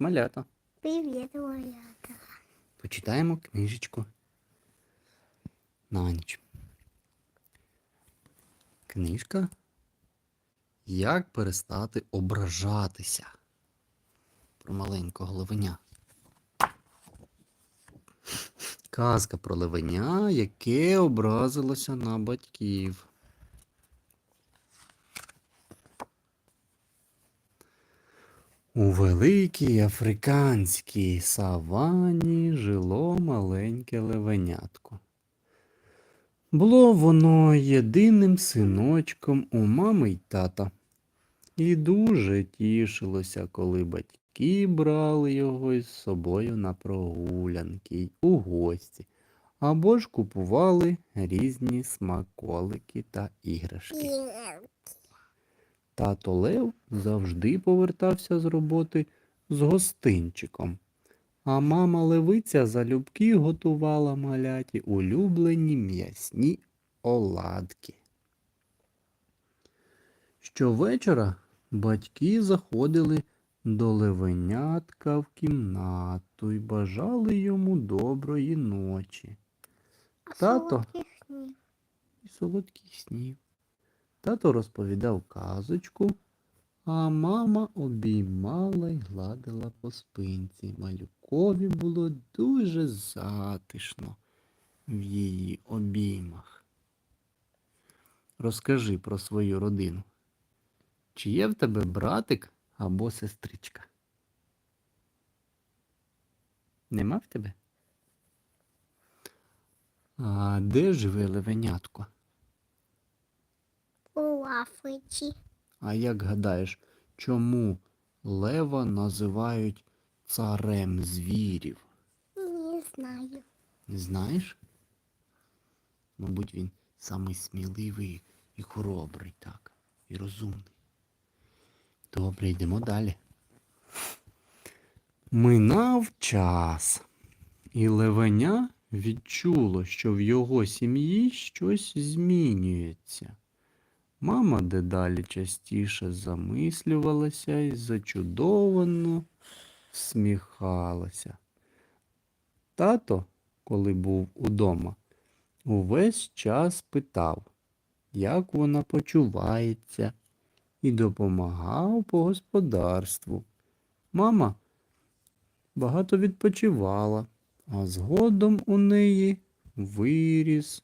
малята. Привет, малята. Почитаємо книжечку на ніч. Книжка Як перестати ображатися про маленького левеня. Казка про левеня, яке образилося на батьків. У великій африканській савані жило маленьке левенятко. Було воно єдиним синочком у мами й тата. І дуже тішилося, коли батьки брали його із собою на прогулянки й у гості, або ж купували різні смаколики та іграшки. Тато Лев завжди повертався з роботи з гостинчиком, а мама левиця залюбки готувала маляті улюблені м'ясні оладки. Щовечора батьки заходили до левенятка в кімнату і бажали йому доброї ночі А Тато. солодких і солодких снів. Тато розповідав казочку, а мама обіймала й гладила по спинці. Малюкові було дуже затишно в її обіймах. Розкажи про свою родину. Чи є в тебе братик або сестричка? Нема в тебе? А де живе левенятко? Африці. А як гадаєш, чому лева називають царем звірів? Не знаю. Не знаєш? Мабуть, він самий сміливий і хоробрий, так, і розумний. Добре, йдемо далі. Минав час, і левеня відчуло, що в його сім'ї щось змінюється. Мама дедалі частіше замислювалася і зачудовано сміхалася. Тато, коли був удома, увесь час питав, як вона почувається, і допомагав по господарству. Мама багато відпочивала, а згодом у неї виріс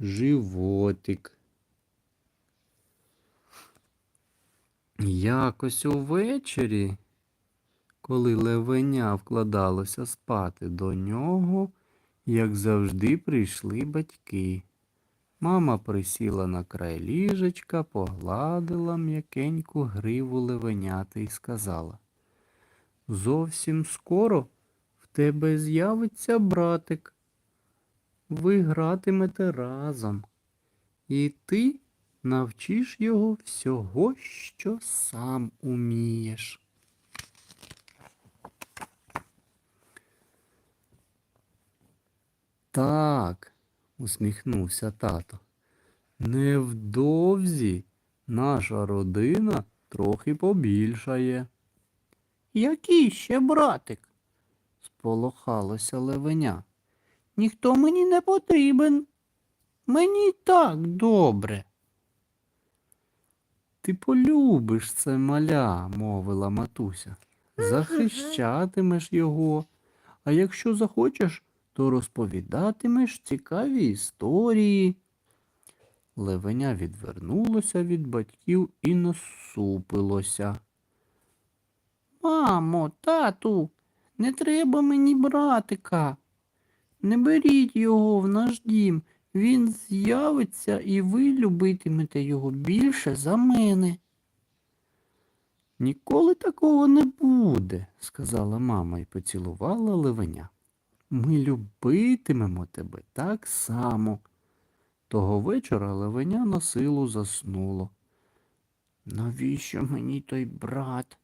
животик. Якось увечері, коли левеня вкладалося спати до нього, як завжди прийшли батьки. Мама присіла на край ліжечка, погладила м'якеньку гриву левеняти і сказала Зовсім скоро в тебе з'явиться братик. Ви гратимете разом, і ти навчиш його всього, що сам умієш. Так, усміхнувся тато. Невдовзі наша родина трохи побільшає. Який ще братик? сполохалося левеня. Ніхто мені не потрібен. Мені так добре. Ти полюбиш це маля, мовила матуся. Захищатимеш його, а якщо захочеш, то розповідатимеш цікаві історії. Левеня відвернулося від батьків і насупилося. Мамо, тату, не треба мені братика. Не беріть його в наш дім. Він з'явиться, і ви любитимете його більше за мене. Ніколи такого не буде, сказала мама і поцілувала левеня. Ми любитимемо тебе так само. Того вечора левеня на силу заснуло. Навіщо мені той брат?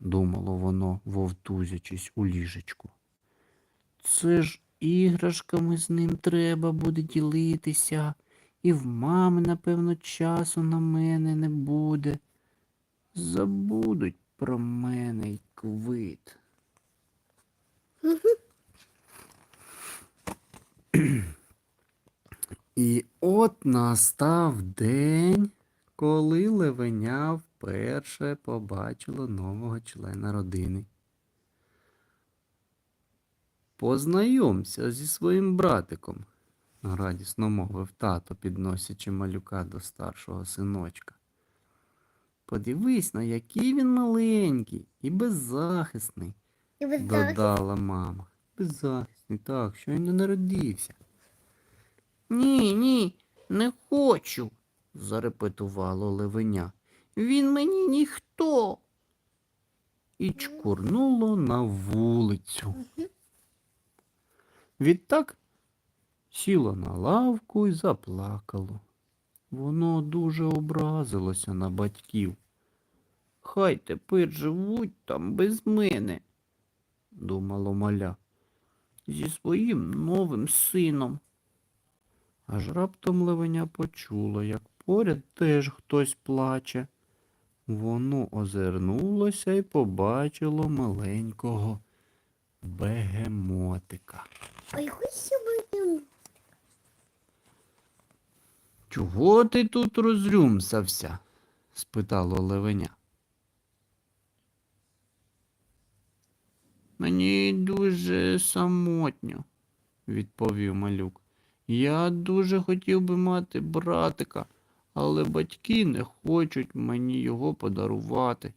думало воно, вовтузячись у ліжечку. Це ж іграшками з ним треба буде ділитися, і в мами, напевно, часу на мене не буде. Забудуть про мене й квит. І от настав день, коли левеня вперше побачило нового члена родини. Познайомся зі своїм братиком, радісно мовив тато, підносячи малюка до старшого синочка. Подивись на який він маленький і беззахисний, І додала мама. Беззахисний, так, щойно народився. Ні, ні, не хочу, зарепетувало левеня. Він мені ніхто. І чкурнуло на вулицю. Відтак сіло на лавку і заплакало. Воно дуже образилося на батьків. Хай тепер живуть там без мене, думало маля, зі своїм новим сином. Аж раптом левеня почуло, як поряд теж хтось плаче. Воно озирнулося і побачило маленького бегемотика. Ой, хоч будемо. Чого ти тут розрюмсався? спитало левеня. Мені дуже самотньо, відповів малюк. Я дуже хотів би мати братика, але батьки не хочуть мені його подарувати.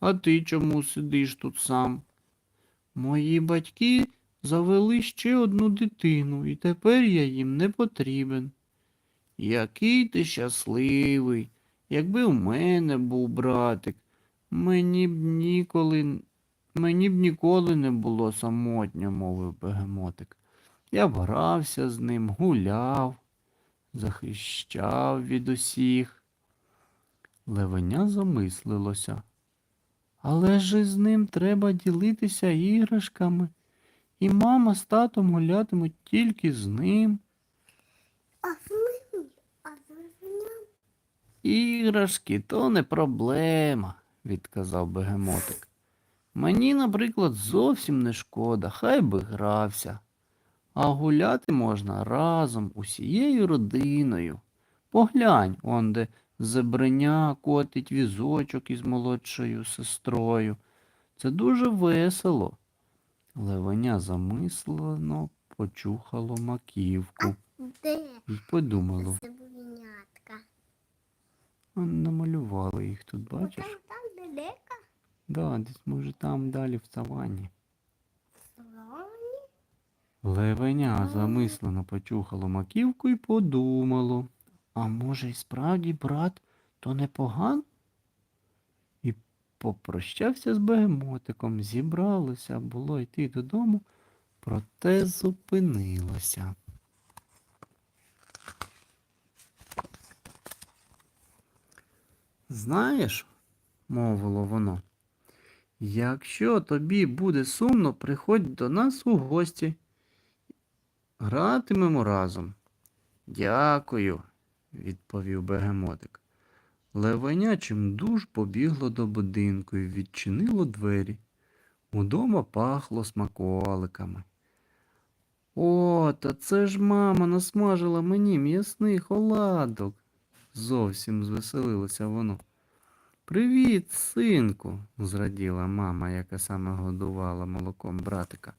А ти чому сидиш тут сам? Мої батьки завели ще одну дитину, і тепер я їм не потрібен. Який ти щасливий, якби в мене був братик, мені б ніколи, мені б ніколи не було самотньо, мовив бегемотик. Я б грався з ним, гуляв, захищав від усіх. Левеня замислилося. Але ж з ним треба ділитися іграшками, і мама з татом гулятимуть тільки з ним. А. Іграшки то не проблема, відказав бегемотик. Мені, наприклад, зовсім не шкода, хай би грався. А гуляти можна разом усією родиною. Поглянь, он де зебреня котить візочок із молодшою сестрою. Це дуже весело. Левеня замислено почухало маківку Де і подумало. цибулінятка? А, Намалювали їх тут, бачиш? Там, там далеко. Да, десь може там далі в саванні. Солоні. Левеня замислено почухало маківку і подумало. А може, і справді брат то непоган? Попрощався з бегемотиком, зібралося, було йти додому, проте зупинилося. Знаєш, мовило воно, якщо тобі буде сумно, приходь до нас у гості. Гратимемо разом. Дякую, відповів бегемотик. Левеня чимдуж побігло до будинку і відчинило двері. Удома пахло смаколиками. О, та це ж мама насмажила мені м'ясних оладок. Зовсім звеселилося воно. Привіт, синку, зраділа мама, яка саме годувала молоком братика.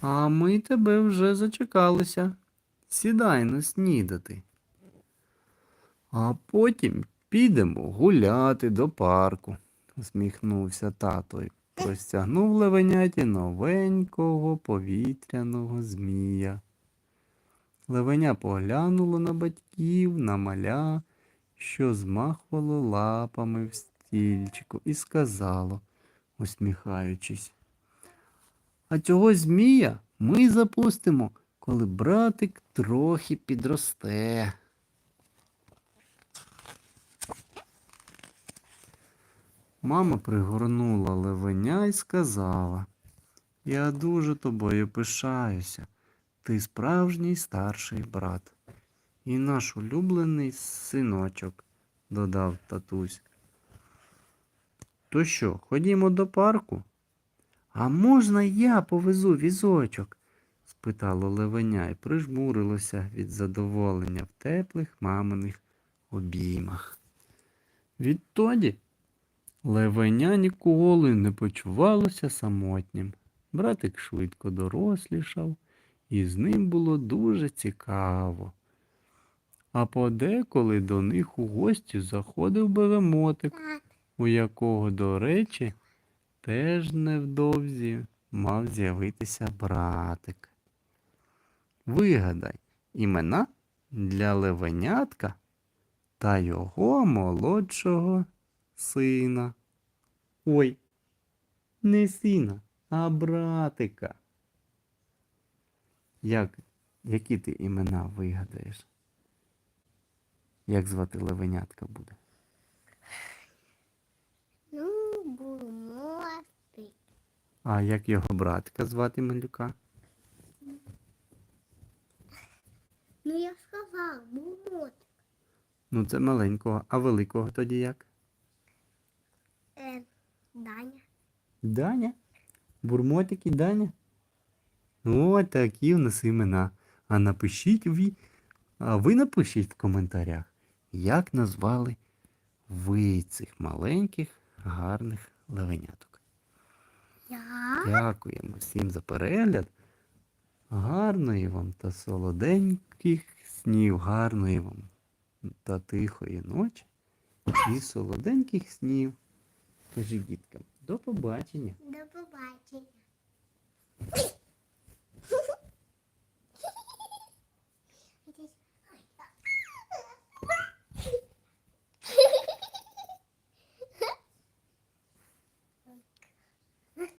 А ми тебе вже зачекалися. Сідай на снідати. А потім підемо гуляти до парку, усміхнувся тато і простягнув левеняті новенького повітряного змія. Левеня поглянуло на батьків, на маля, що змахувало лапами в стільчику, і сказало, усміхаючись. А цього змія ми запустимо, коли братик трохи підросте. Мама пригорнула левеня і сказала, я дуже тобою пишаюся. Ти справжній старший брат. І наш улюблений синочок, додав татусь. То що, ходімо до парку? А можна я повезу візочок? спитало левеня і прижмурилося від задоволення в теплих маминих обіймах. Відтоді левеня ніколи не почувалося самотнім. Братик швидко дорослішав, і з ним було дуже цікаво. А подеколи до них у гості заходив бегемотик, у якого, до речі, теж невдовзі мав з'явитися братик. Вигадай імена для левенятка та його молодшого сина. Ой, не сина, а братика. Як, які ти імена вигадаєш? Як звати левенятка буде? Ну, бурмотик. А як його братика звати малюка? Ну, я сказала, бурмотик. Ну, це маленького, а великого тоді як? Даня. Даня? Бурмотик і Даня? О, такі в нас імена. А напишіть ви, а ви напишіть в коментарях, як назвали ви цих маленьких гарних левеняток. Я. Дякуємо всім за перегляд. Гарної вам та солоденьких снів, гарної вам та тихої ночі і солоденьких снів. Кажіть діткам, до побачення. До побачення.